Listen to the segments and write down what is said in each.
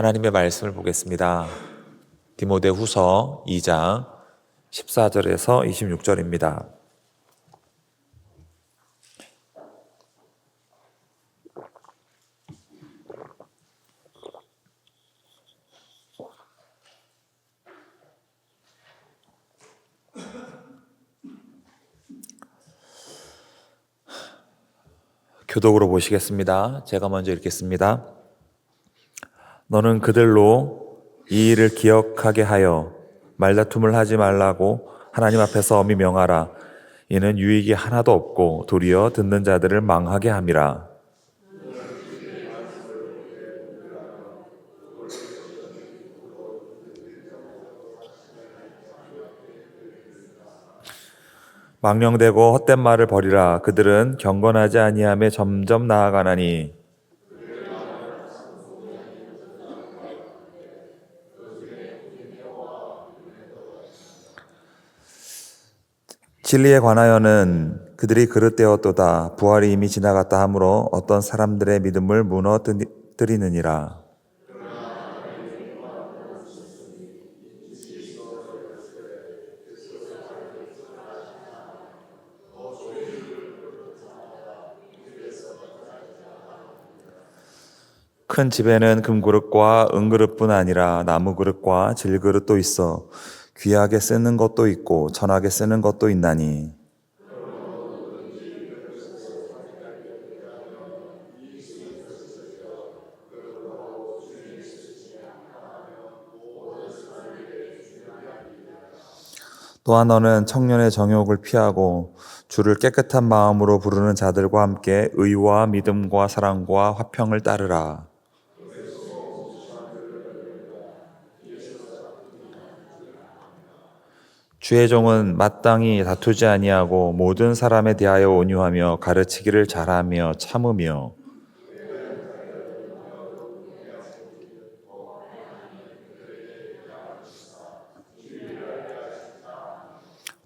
하나님의 말씀을 보겠습니다. 디모데 후서 2장 14절에서 26절입니다. 교독으로 보시겠습니다. 제가 먼저 읽겠습니다. 너는 그들로 이 일을 기억하게 하여 말다툼을 하지 말라고 하나님 앞에서 엄히 명하라. 이는 유익이 하나도 없고 도리어 듣는 자들을 망하게 함이라. 망령되고 헛된 말을 버리라. 그들은 경건하지 아니함에 점점 나아가나니 진리에 관하여는 그들이 그릇되었도다. 부활이 이미 지나갔다 하므로 어떤 사람들의 믿음을 무너뜨리느니라. 큰 집에는 금그릇과 은그릇뿐 아니라 나무그릇과 질그릇도 있어 귀하게 쓰는 것도 있고 천하게 쓰는 것도 있나니 또한 너는 청년의 정욕을 피하고 주를 깨끗한 마음으로 부르는 자들과 함께 의와 믿음과 사랑과 화평을 따르라. 주의 종은 마땅히 다투지 아니하고 모든 사람에 대하여 온유하며 가르치기를 잘하며 참으며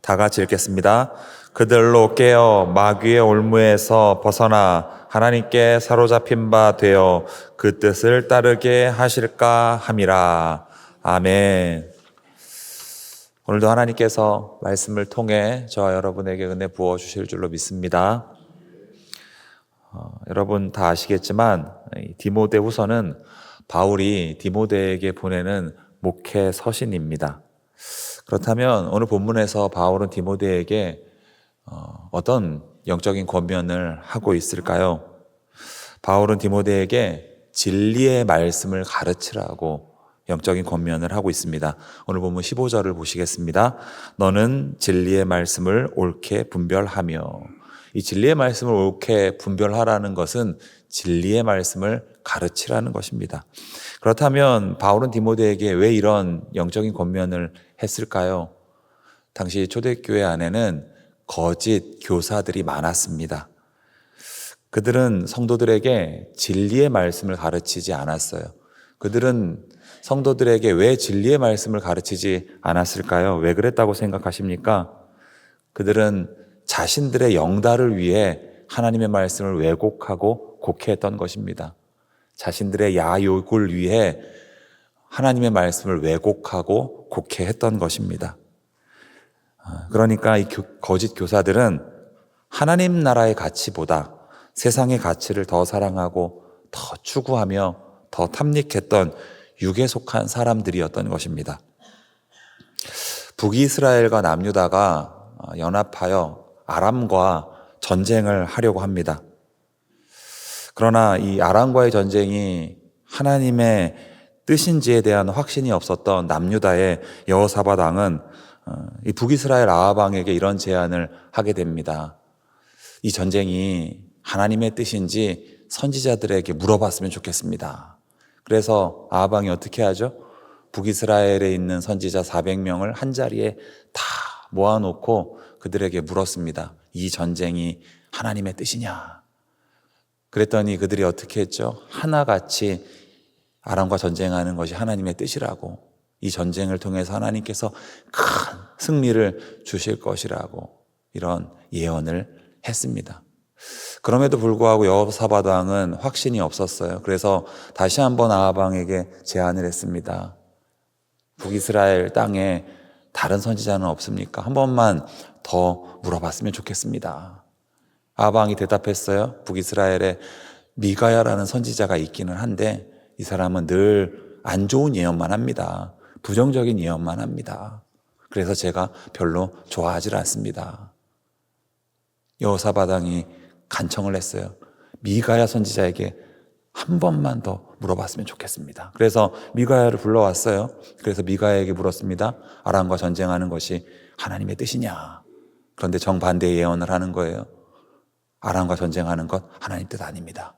다 같이 읽겠습니다. 그들로 깨어 마귀의 올무에서 벗어나 하나님께 사로잡힌 바 되어 그 뜻을 따르게 하실까 함이라. 아멘. 오늘도 하나님께서 말씀을 통해 저와 여러분에게 은혜 부어 주실 줄로 믿습니다. 어, 여러분 다 아시겠지만 디모데 후서는 바울이 디모데에게 보내는 목회 서신입니다. 그렇다면 오늘 본문에서 바울은 디모데에게 어, 어떤 영적인 권면을 하고 있을까요? 바울은 디모데에게 진리의 말씀을 가르치라고 영적인 권면을 하고 있습니다. 오늘 본문 15절을 보시겠습니다. 너는 진리의 말씀을 옳게 분별하며 이 진리의 말씀을 옳게 분별하라는 것은 진리의 말씀을 가르치라는 것입니다. 그렇다면 바울은 디모데에게 왜 이런 영적인 권면을 했을까요? 당시 초대교회 안에는 거짓 교사들이 많았습니다. 그들은 성도들에게 진리의 말씀을 가르치지 않았어요. 그들은 성도들에게 왜 진리의 말씀을 가르치지 않았을까요? 왜 그랬다고 생각하십니까? 그들은 자신들의 영달을 위해 하나님의 말씀을 왜곡하고 곡해했던 것입니다. 자신들의 야욕을 위해 하나님의 말씀을 왜곡하고 곡해했던 것입니다. 그러니까 이 거짓 교사들은 하나님 나라의 가치보다 세상의 가치를 더 사랑하고 더 추구하며 더 탐닉했던 육에 속한 사람들이었던 것입니다. 북이스라엘과 남유다가 연합하여 아람과 전쟁을 하려고 합니다. 그러나 이 아람과의 전쟁이 하나님의 뜻인지에 대한 확신이 없었던 남유다의 여호사밧 왕은 이 북이스라엘 아합 왕에게 이런 제안을 하게 됩니다. 이 전쟁이 하나님의 뜻인지 선지자들에게 물어봤으면 좋겠습니다. 그래서 아합 왕이 어떻게 하죠? 북이스라엘에 있는 선지자 400명을 한 자리에 다 모아놓고 그들에게 물었습니다. 이 전쟁이 하나님의 뜻이냐? 그랬더니 그들이 어떻게 했죠? 하나같이 아람과 전쟁하는 것이 하나님의 뜻이라고 이 전쟁을 통해서 하나님께서 큰 승리를 주실 것이라고 이런 예언을 했습니다. 그럼에도 불구하고 여호사밧 왕은 확신이 없었어요. 그래서 다시 한번 아합 왕에게 제안을 했습니다. 북이스라엘 땅에 다른 선지자는 없습니까? 한 번만 더 물어봤으면 좋겠습니다. 아합 왕이 대답했어요. 북이스라엘에 미가야라는 선지자가 있기는 한데 이 사람은 늘 안 좋은 예언만 합니다. 부정적인 예언만 합니다. 그래서 제가 별로 좋아하지 않습니다. 여호사밧 왕이 간청을 했어요. 미가야 선지자에게 한 번만 더 물어봤으면 좋겠습니다. 그래서 미가야를 불러왔어요. 그래서 미가야에게 물었습니다. 아람과 전쟁하는 것이 하나님의 뜻이냐? 그런데 정반대의 예언을 하는 거예요. 아람과 전쟁하는 것 하나님 뜻 아닙니다.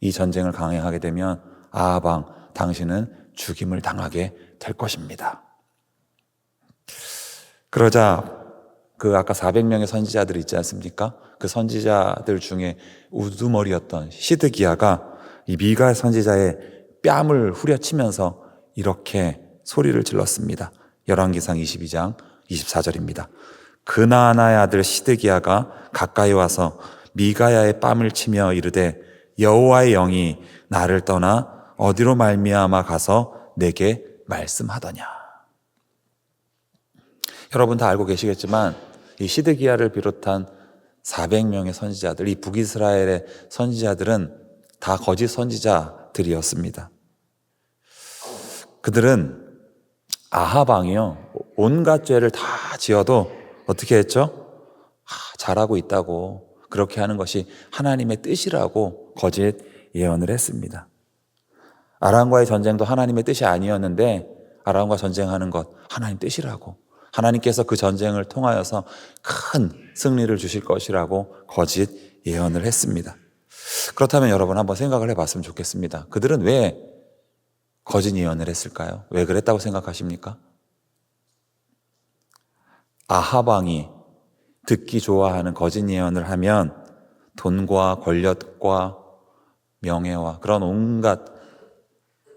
이 전쟁을 강행하게 되면 아방 당신은 죽임을 당하게 될 것입니다. 그러자 그 아까 400명의 선지자들 있지 않습니까? 그 선지자들 중에 우두머리였던 시드기야가 이 미가 선지자의 뺨을 후려치면서 이렇게 소리를 질렀습니다. 열왕기상 22장 24절입니다. 그나나의 아들 시드기야가 가까이 와서 미가야의 뺨을 치며 이르되 여호와의 영이 나를 떠나 어디로 말미암아 가서 내게 말씀하더냐. 여러분 다 알고 계시겠지만 이 시드기야를 비롯한 400명의 선지자들, 이 북이스라엘의 선지자들은 다 거짓 선지자들이었습니다. 그들은 아하방이요. 온갖 죄를 다 지어도 어떻게 했죠? 아, 잘하고 있다고 그렇게 하는 것이 하나님의 뜻이라고 거짓 예언을 했습니다. 아람과의 전쟁도 하나님의 뜻이 아니었는데 아람과 전쟁하는 것 하나님 뜻이라고 하나님께서 그 전쟁을 통하여서 큰 승리를 주실 것이라고 거짓 예언을 했습니다. 그렇다면 여러분 한번 생각을 해봤으면 좋겠습니다. 그들은 왜 거짓 예언을 했을까요? 왜 그랬다고 생각하십니까? 아하방이 듣기 좋아하는 거짓 예언을 하면 돈과 권력과 명예와 그런 온갖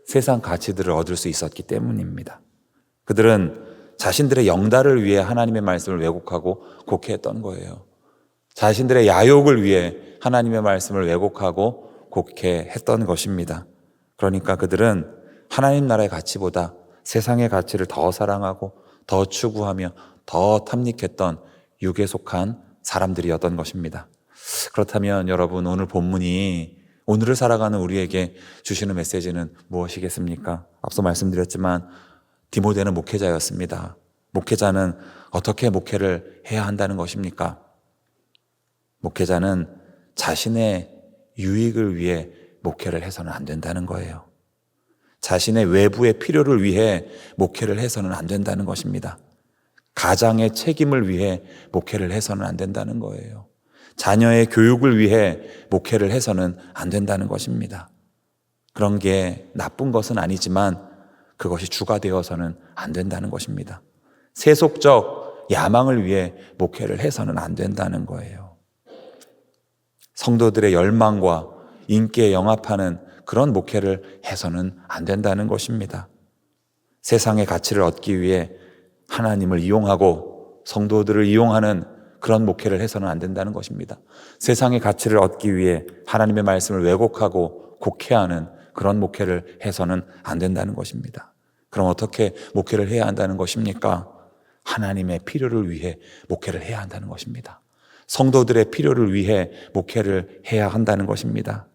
세상 가치들을 얻을 수 있었기 때문입니다. 그들은 자신들의 영달을 위해 하나님의 말씀을 왜곡하고 곡해했던 거예요. 자신들의 야욕을 위해 하나님의 말씀을 왜곡하고 곡해했던 것입니다. 그러니까 그들은 하나님 나라의 가치보다 세상의 가치를 더 사랑하고 더 추구하며 더 탐닉했던 육에 속한 사람들이었던 것입니다. 그렇다면 여러분 오늘 본문이 오늘을 살아가는 우리에게 주시는 메시지는 무엇이겠습니까? 앞서 말씀드렸지만 디모데는 목회자였습니다. 목회자는 어떻게 목회를 해야 한다는 것입니까? 목회자는 자신의 유익을 위해 목회를 해서는 안 된다는 거예요. 자신의 외부의 필요를 위해 목회를 해서는 안 된다는 것입니다. 가장의 책임을 위해 목회를 해서는 안 된다는 거예요. 자녀의 교육을 위해 목회를 해서는 안 된다는 것입니다. 그런 게 나쁜 것은 아니지만 그것이 주가 되어서는 안 된다는 것입니다. 세속적 야망을 위해 목회를 해서는 안 된다는 거예요. 성도들의 열망과 인기에 영합하는 그런 목회를 해서는 안 된다는 것입니다. 세상의 가치를 얻기 위해 하나님을 이용하고 성도들을 이용하는 그런 목회를 해서는 안 된다는 것입니다. 세상의 가치를 얻기 위해 하나님의 말씀을 왜곡하고 곡해하는 그런 목회를 해서는 안 된다는 것입니다. 그럼 어떻게 목회를 해야 한다는 것입니까? 하나님의 필요를 위해 목회를 해야 한다는 것입니다. 성도들의 필요를 위해 목회를 해야 한다는 것입니다.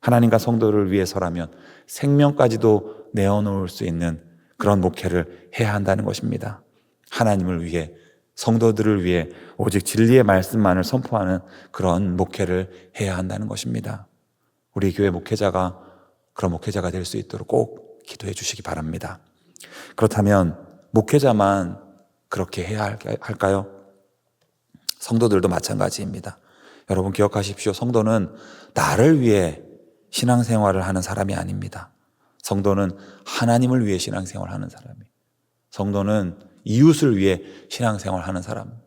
하나님과 성도를 위해서라면 생명까지도 내어놓을 수 있는 그런 목회를 해야 한다는 것입니다. 하나님을 위해 성도들을 위해 오직 진리의 말씀만을 선포하는 그런 목회를 해야 한다는 것입니다. 우리 교회 목회자가 그런 목회자가 될 수 있도록 꼭 기도해 주시기 바랍니다. 그렇다면 목회자만 그렇게 해야 할까요? 성도들도 마찬가지입니다. 여러분 기억하십시오. 성도는 나를 위해 신앙생활을 하는 사람이 아닙니다. 성도는 하나님을 위해 신앙생활을 하는 사람이에요. 성도는 이웃을 위해 신앙생활을 하는 사람입니다.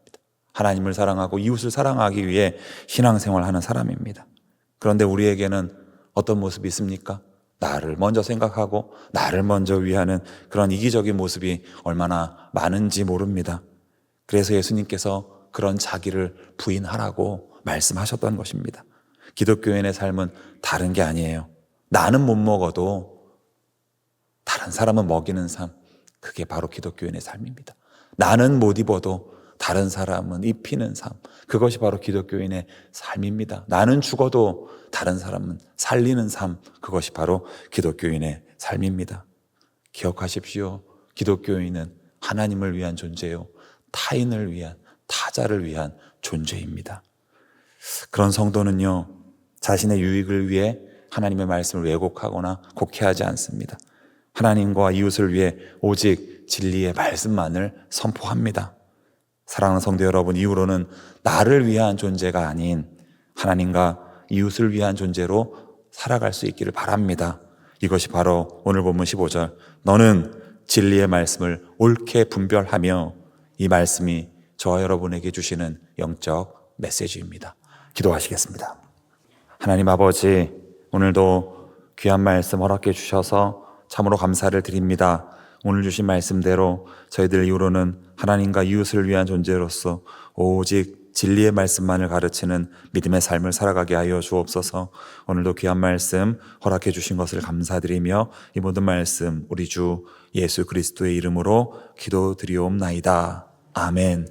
하나님을 사랑하고 이웃을 사랑하기 위해 신앙생활을 하는 사람입니다. 그런데 우리에게는 어떤 모습이 있습니까? 나를 먼저 생각하고 나를 먼저 위하는 그런 이기적인 모습이 얼마나 많은지 모릅니다. 그래서 예수님께서 그런 자기를 부인하라고 말씀하셨던 것입니다. 기독교인의 삶은 다른 게 아니에요. 나는 못 먹어도 다른 사람은 먹이는 삶. 그게 바로 기독교인의 삶입니다. 나는 못 입어도 다른 사람은 입히는 삶. 그것이 바로 기독교인의 삶입니다. 나는 죽어도 다른 사람은 살리는 삶. 그것이 바로 기독교인의 삶입니다. 기억하십시오. 기독교인은 하나님을 위한 존재요. 타인을 위한, 타자를 위한 존재입니다. 그런 성도는요, 자신의 유익을 위해 하나님의 말씀을 왜곡하거나 곡해하지 않습니다. 하나님과 이웃을 위해 오직 진리의 말씀만을 선포합니다. 사랑하는 성도 여러분, 이후로는 나를 위한 존재가 아닌 하나님과 이웃을 위한 존재로 살아갈 수 있기를 바랍니다. 이것이 바로 오늘 본문 15절. 너는 진리의 말씀을 옳게 분별하며 이 말씀이 저와 여러분에게 주시는 영적 메시지입니다. 기도하시겠습니다. 하나님 아버지, 오늘도 귀한 말씀 허락해 주셔서 참으로 감사를 드립니다. 오늘 주신 말씀대로 저희들 이후로는 하나님과 이웃을 위한 존재로서 오직 진리의 말씀만을 가르치는 믿음의 삶을 살아가게 하여 주옵소서 오늘도 귀한 말씀 허락해 주신 것을 감사드리며 이 모든 말씀 우리 주 예수 그리스도의 이름으로 기도드리옵나이다. 아멘.